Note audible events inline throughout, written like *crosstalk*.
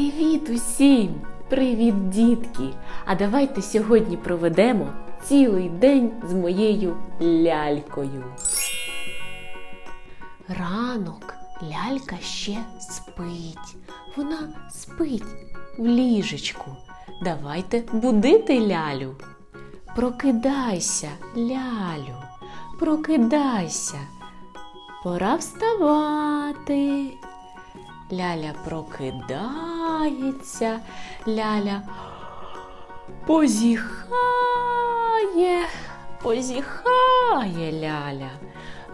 Привіт усім! Привіт, дітки! А давайте сьогодні проведемо цілий день з моєю лялькою. Ранок лялька ще спить. Вона спить в ліжечку. Давайте будити лялю. Прокидайся, лялю, прокидайся. Пора вставати. Ляля прокидається, ляля позіхає, позіхає ляля.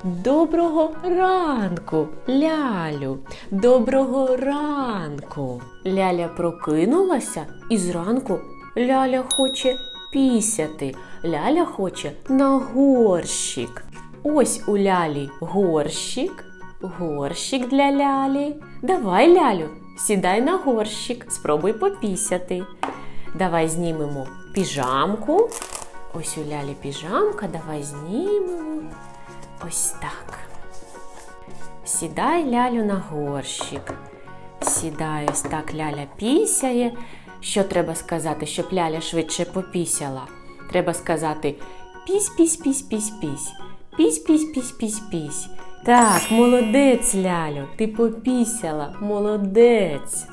Доброго ранку, лялю, доброго ранку. Ляля прокинулася і зранку ляля хоче пісяти. Ляля хоче на горщик. Ось у лялі горщик, горщик для лялі. Давай, лялю, сідай на горщик, спробуй попісяти. Давай знімемо піжамку. Ось у лялі піжамка, давай знімемо. Ось так. Сідай лялю на горщик. Сідай ось так ляля пісяє. Що треба сказати, щоб ляля швидше попісяла? Треба сказати пісь, пісь, Так, молодець, лялю, ти попісяла, молодець.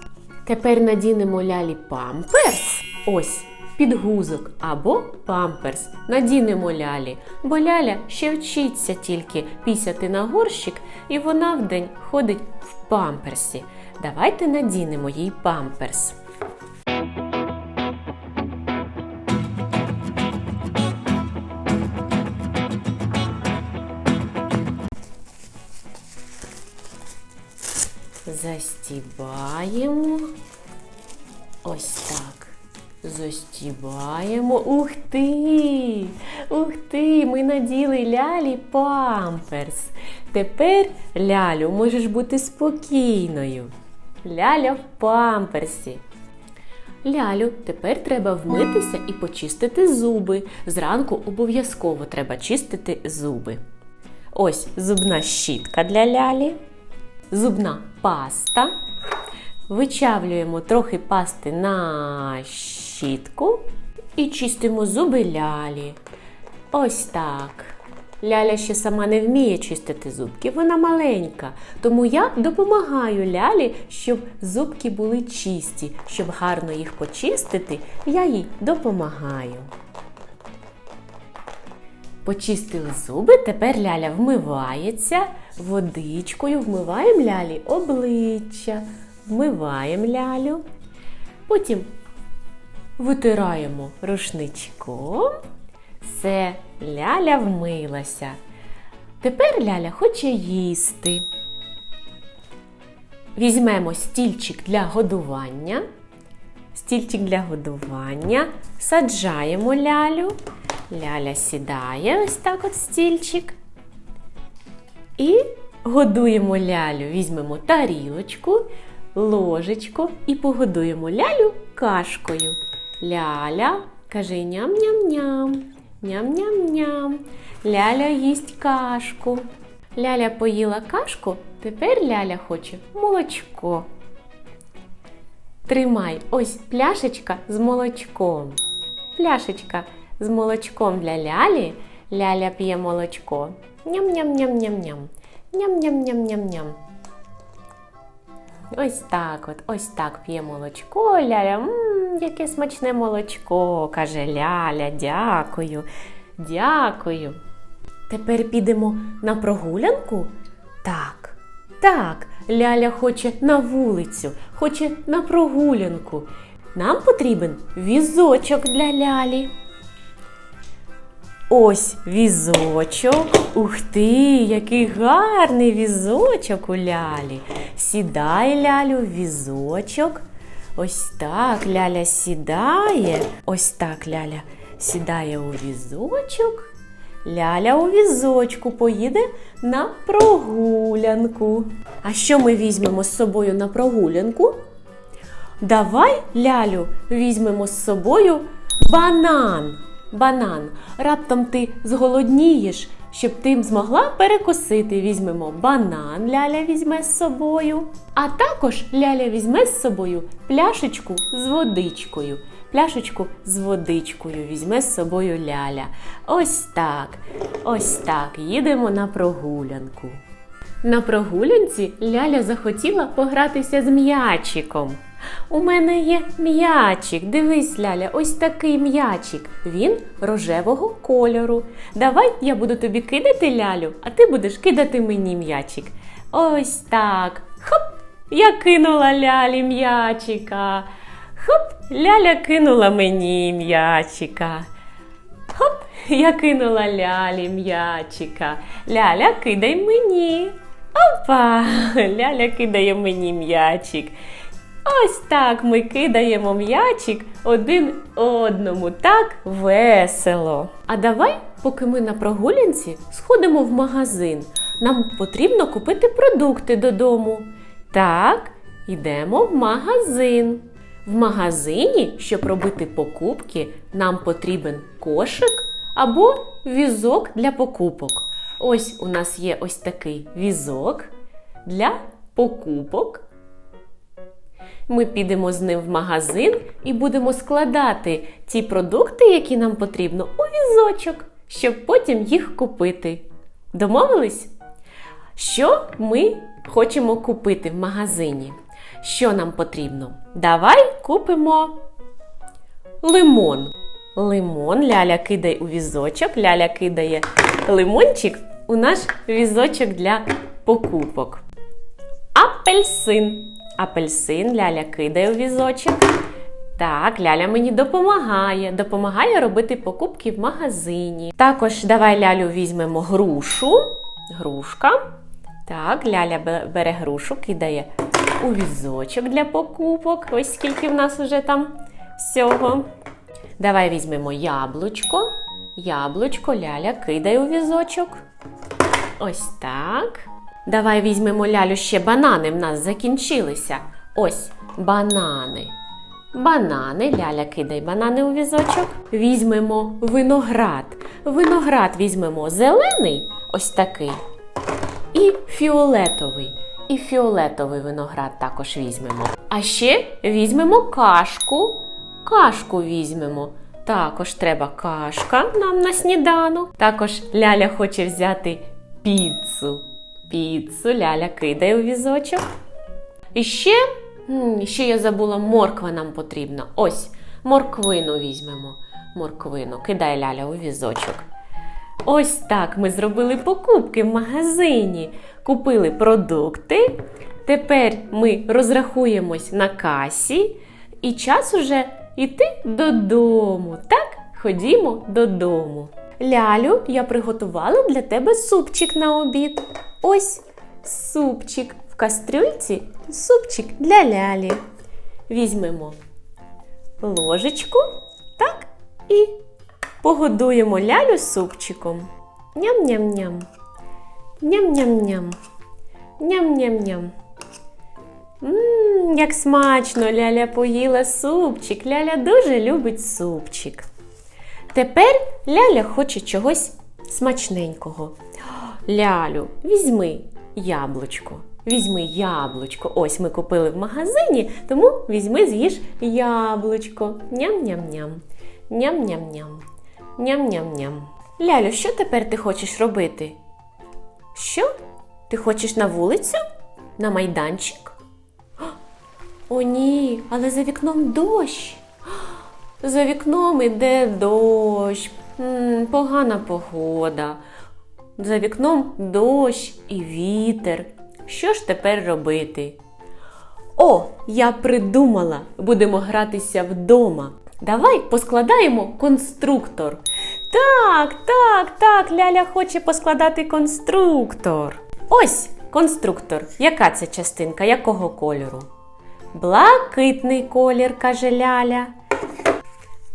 Тепер надінемо лялі памперс. Ось підгузок або памперс. Надінемо лялі, бо ляля ще вчиться тільки пісяти на горщик, і вона вдень ходить в памперсі. Давайте надінемо їй памперс. Застібаємо. Ось так. Застібаємо. Ух ти! Ух ти! Ми наділи лялі памперс. Тепер, лялю, можеш бути спокійною. Ляля в памперсі. Лялю, тепер треба вмитися і почистити зуби. Зранку обов'язково треба чистити зуби. Ось зубна щітка для лялі зубна паста. Вичавлюємо трохи пасти на щітку і чистимо зуби лялі. Ось так. Ляля ще сама не вміє чистити зубки, вона маленька. Тому я допомагаю лялі, щоб зубки були чисті. Щоб гарно їх почистити, я їй допомагаю. Почистили зуби, тепер ляля вмивається водичкою, вмиваємо лялі обличчя, вмиваємо лялю. Потім витираємо рушничком. Все, ляля вмилася. Тепер ляля хоче їсти. Візьмемо стільчик для годування. Стільчик для годування. Саджаємо лялю. Ляля сідає ось так от стільчик. І годуємо лялю. Візьмемо тарілочку, ложечку і погодуємо лялю кашкою. Ляля каже ням-ням-ням, ням-ням-ням. Ляля їсть кашку. Ляля поїла кашку, тепер ляля хоче молочко. Тримай ось пляшечка з молочком. Пляшечка з молочком для лялі. Ляля п'є молочко. Ням-ням-ням-ням-ням. Ням-ням-ням-ням-ням. Ось так от, ось так п'є молочко. Ляля, мм, яке смачне молочко, каже Ляля, дякую, дякую. Тепер підемо на прогулянку? Так, так, Ляля хоче на вулицю, хоче на прогулянку. Нам потрібен візочок для лялі. Ось візочок. Ух ти, який гарний візочок у лялі. Сідай, лялю, візочок. Ось так ляля сідає. Ось так ляля сідає у візочок. Ляля у візочку поїде на прогулянку. А що ми візьмемо з собою на прогулянку? Давай, лялю, візьмемо з собою банан. Банан. Раптом ти зголоднієш, щоб ти змогла перекусити. Візьмемо банан, ляля візьме з собою. А також ляля візьме з собою пляшечку з водичкою. Пляшечку з водичкою візьме з собою ляля. Ось так. Ось так. Їдемо на прогулянку. На прогулянці Ляля захотіла погратися з м'ячиком. У мене є м'ячик. Дивись, Ляля, ось такий м'ячик. Він рожевого кольору. Давай я буду тобі кидати лялю, а ти будеш кидати мені м'ячик. Ось так. Хоп! Я кинула лялі м'ячика. Хоп! Ляля кинула мені м'ячика. Хоп! Я кинула лялі м'ячика. Ляля, кидай мені. Опа! *laughs* Ляля кидає мені м'ячик. Ось так ми кидаємо м'ячик один одному. Так весело. А давай, поки ми на прогулянці, сходимо в магазин. Нам потрібно купити продукти додому. Так, йдемо в магазин. В магазині, щоб робити покупки, нам потрібен кошик або візок для покупок. Ось у нас є ось такий візок для покупок. Ми підемо з ним в магазин і будемо складати ті продукти, які нам потрібно, у візочок, щоб потім їх купити. Домовились? Що ми хочемо купити в магазині? Що нам потрібно? Давай купимо лимон. Лимон Ляля кидає у візочок, Ляля кидає лимончик у наш візочок для покупок. Апельсин. Апельсин Ляля кидає у візочок. Так, Ляля мені допомагає. Допомагає робити покупки в магазині. Також давай Лялю візьмемо грушу. Грушка. Так, Ляля бере грушу, кидає у візочок для покупок. Ось скільки в нас уже там всього. Давай візьмемо яблучко. Яблучко Ляля кидає у візочок. Ось так. Давай візьмемо лялю ще банани. В нас закінчилися. Ось банани. Банани, ляля кидай банани у візочок. Візьмемо виноград. Виноград візьмемо зелений, ось такий. І фіолетовий. І фіолетовий виноград також візьмемо. А ще візьмемо кашку. Кашку візьмемо. Також треба кашка нам на сніданок. Також Ляля хоче взяти піцу. Піцу Ляля кидає у візочок. І ще, ще я забула, морква нам потрібна. Ось, морквину візьмемо. Морквину. Кидай Ляля у візочок. Ось так ми зробили покупки в магазині. Купили продукти. Тепер ми розрахуємось на касі. І час уже йти додому. Так, ходімо додому. Лялю, я приготувала для тебе супчик на обід. Ось супчик в кастрюльці, супчик для лялі. Візьмемо ложечку, так, і погодуємо лялю супчиком. Ням-ням-ням. Ням-ням-ням. Ням-ням-ням. Мм, як смачно Ляля поїла супчик. Ляля дуже любить супчик. Тепер Ляля хоче чогось смачненького. Лялю, візьми яблучко. Візьми яблучко. Ось ми купили в магазині, тому візьми, з'їж яблучко. Ням-ням-ням. Ням-ням-ням. Ням-ням-ням. Лялю, що тепер ти хочеш робити? Що? Ти хочеш на вулицю? На майданчик? О, ні, але за вікном дощ. За вікном іде дощ, погана погода. За вікном дощ і вітер. Що ж тепер робити? О, я придумала! Будемо гратися вдома. Давай поскладаємо конструктор. Так, так, так, Ляля хоче поскладати конструктор. Ось конструктор. Яка це частинка? Якого кольору? Блакитний колір, каже Ляля.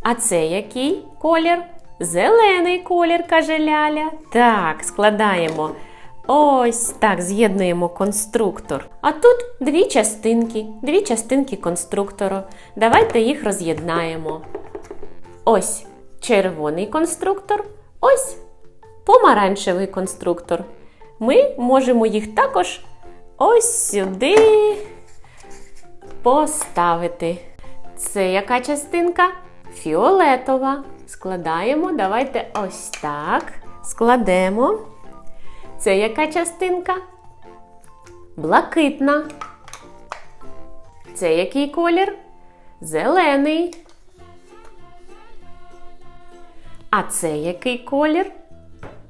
А це який колір? Зелений колір, каже Ляля. Так, складаємо. Ось так, з'єднуємо конструктор. А тут дві частинки, дві частинки конструктора. Давайте їх роз'єднаємо. Ось червоний конструктор, ось помаранчевий конструктор. Ми можемо їх також ось сюди поставити. Це яка частинка? Фіолетова. Складаємо. Давайте ось так. Складемо. Це яка частинка? Блакитна. Це який колір? Зелений. А це який колір?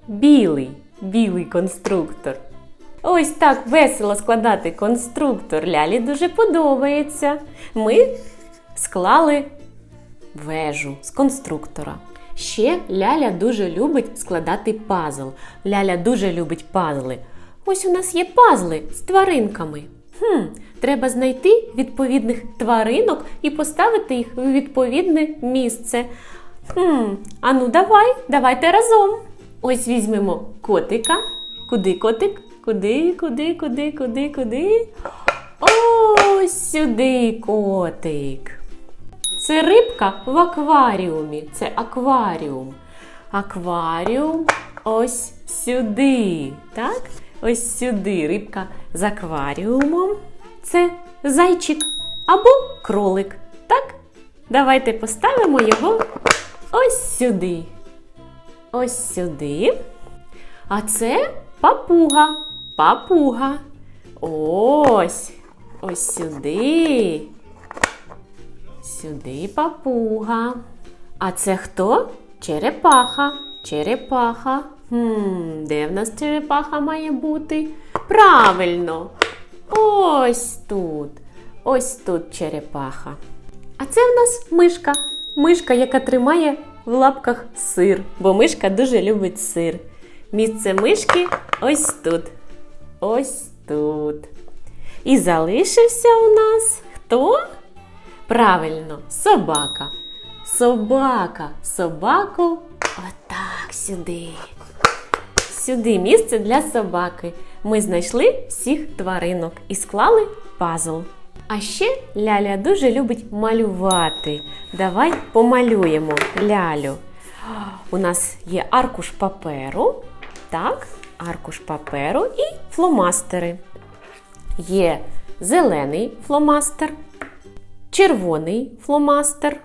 Білий. Білий конструктор. Ось так весело складати конструктор. Лялі дуже подобається. Ми склали вежу з конструктора. Ще Ляля дуже любить складати пазл. Ляля дуже любить пазли. Ось у нас є пазли з тваринками. Хм, треба знайти відповідних тваринок і поставити їх у відповідне місце. Хм, а ну давай, давайте разом. Ось візьмемо котика. Куди котик? Куди, куди, куди, куди, куди? Ось сюди котик. Це рибка в акваріумі. Це акваріум. Акваріум ось сюди. Так? Ось сюди рибка з акваріумом. Це зайчик або кролик. Так? Давайте поставимо його ось сюди. Ось сюди. А це папуга. Папуга. Ось. Ось сюди. Сюди папуга. А це хто? Черепаха. Черепаха. Хм, де в нас черепаха має бути? Правильно. Ось тут. Ось тут черепаха. А це в нас мишка. Мишка, яка тримає в лапках сир, бо мишка дуже любить сир. Місце мишки ось тут. Ось тут. І залишився у нас хто? Правильно, собака. Собака. Собаку отак сюди. Сюди місце для собаки. Ми знайшли всіх тваринок і склали пазл. А ще Ляля дуже любить малювати. Давай помалюємо лялю. У нас є аркуш паперу. Так, аркуш паперу і фломастери. Є зелений фломастер, червоний фломастер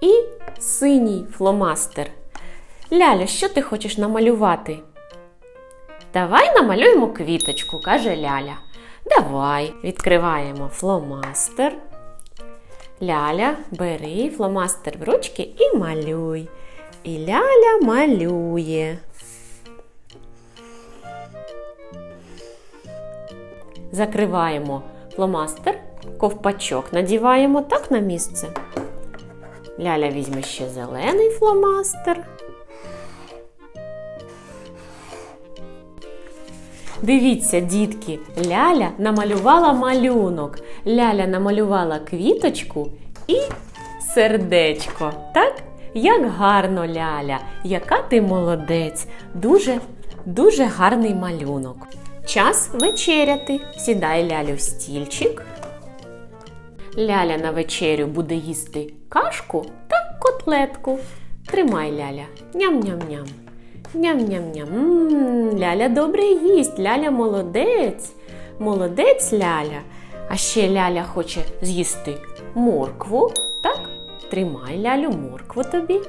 і синій фломастер. Ляля, що ти хочеш намалювати? Давай намалюємо квіточку, каже Ляля. Давай, відкриваємо фломастер. Ляля, бери фломастер в ручки і малюй. І Ляля малює. Закриваємо фломастер, ковпачок надіваємо так на місце. Ляля візьме ще зелений фломастер. Дивіться, дітки, Ляля намалювала малюнок. Ляля намалювала квіточку і сердечко. Так? Як гарно, Ляля, яка ти молодець. Дуже, дуже гарний малюнок. Час вечеряти. Сідай Лялю в стільчик. Ляля на вечерю буде їсти кашку та котлетку. Тримай Ляля. Ням-ням-ням. Ням-ням-ням. Ляля добре їсть, Ляля молодець. Молодець Ляля. А ще Ляля хоче з'їсти моркву. Так? Тримай Лялю моркву тобі.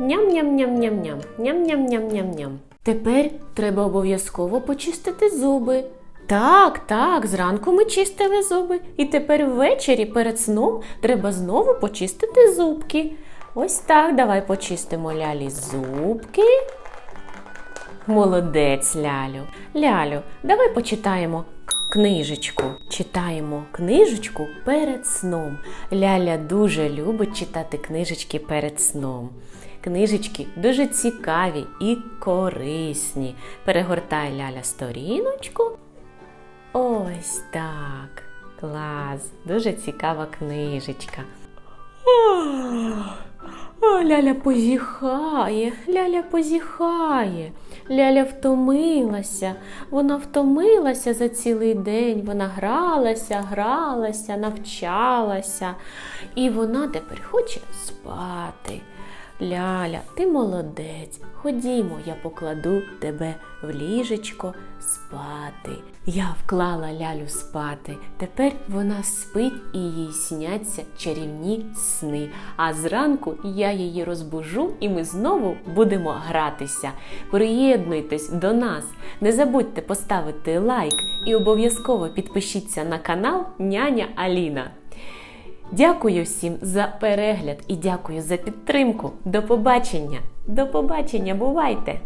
Ням-ням-ням-ням-ням. Ням-ням-ням-ням-ням. Тепер треба обов'язково почистити зуби. Так, так, зранку ми чистили зуби. І тепер ввечері перед сном треба знову почистити зубки. Ось так, давай почистимо лялі зубки. Молодець, Лялю. Лялю, давай почитаємо книжечку. Читаємо книжечку перед сном. Ляля дуже любить читати книжечки перед сном. Книжечки дуже цікаві і корисні. Перегортай Ляля сторіночку. Ось так. Клас. Дуже цікава книжечка. Ляля позіхає, Ляля позіхає. Ляля втомилася. Вона втомилася за цілий день. Вона гралася, гралася, навчалася. І вона тепер хоче спати. Ляля, ти молодець. Ходімо, я покладу тебе в ліжечко спати. Я вклала лялю спати. Тепер вона спить і їй сняться чарівні сни. А зранку я її розбужу і ми знову будемо гратися. Приєднуйтесь до нас. Не забудьте поставити лайк і обов'язково підпишіться на канал Няня Аліна. Дякую всім за перегляд і дякую за підтримку. До побачення! До побачення, бувайте!